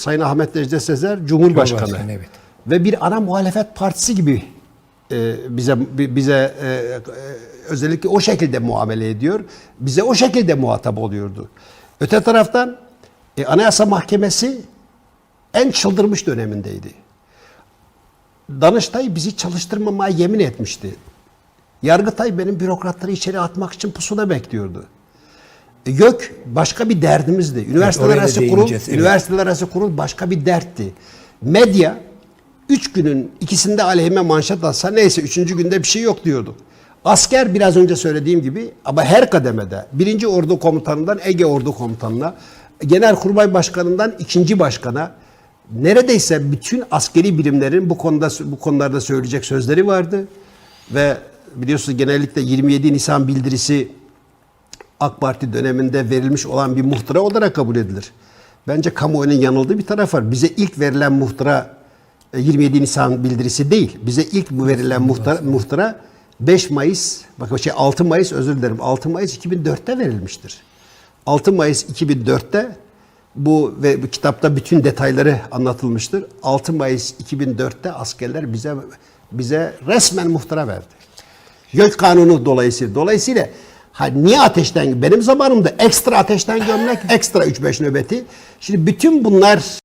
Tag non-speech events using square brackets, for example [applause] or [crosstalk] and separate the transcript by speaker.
Speaker 1: Sayın Ahmet Necdet Sezer Cumhurbaşkanı.
Speaker 2: Cumhurbaşkanı, evet.
Speaker 1: Ve bir ana muhalefet partisi gibi e, bize bi- bize e, e, özellikle o şekilde muamele ediyor. Bize o şekilde muhatap oluyordu. Öte taraftan e, Anayasa Mahkemesi en çıldırmış dönemindeydi. Danıştay bizi çalıştırmamaya yemin etmişti. Yargıtay benim bürokratları içeri atmak için pusula bekliyordu. YÖK başka bir derdimizdi. Üniversiteler
Speaker 2: da
Speaker 1: arası kurul,
Speaker 2: evet.
Speaker 1: üniversiteler arası kurul başka bir dertti. Medya üç günün ikisinde aleyhime manşet atsa neyse üçüncü günde bir şey yok diyordu. Asker biraz önce söylediğim gibi ama her kademede birinci ordu komutanından Ege ordu komutanına, genelkurmay başkanından ikinci başkana neredeyse bütün askeri birimlerin bu konuda bu konularda söyleyecek sözleri vardı ve biliyorsunuz genellikle 27 Nisan bildirisi AK Parti döneminde verilmiş olan bir muhtıra olarak kabul edilir. Bence kamuoyunun yanıldığı bir taraf var. Bize ilk verilen muhtıra e, 27 Nisan bildirisi değil. Bize ilk verilen muhtıra, muhtıra 5 Mayıs, bak şey 6 Mayıs özür dilerim. 6 Mayıs 2004'te verilmiştir. 6 Mayıs 2004'te bu ve bu kitapta bütün detayları anlatılmıştır. 6 Mayıs 2004'te askerler bize bize resmen muhtıra verdi. YÖK kanunu dolayısıyla. Dolayısıyla ha, niye ateşten? Benim zamanımda ekstra ateşten gömlek, [laughs] ekstra 3-5 nöbeti. Şimdi bütün bunlar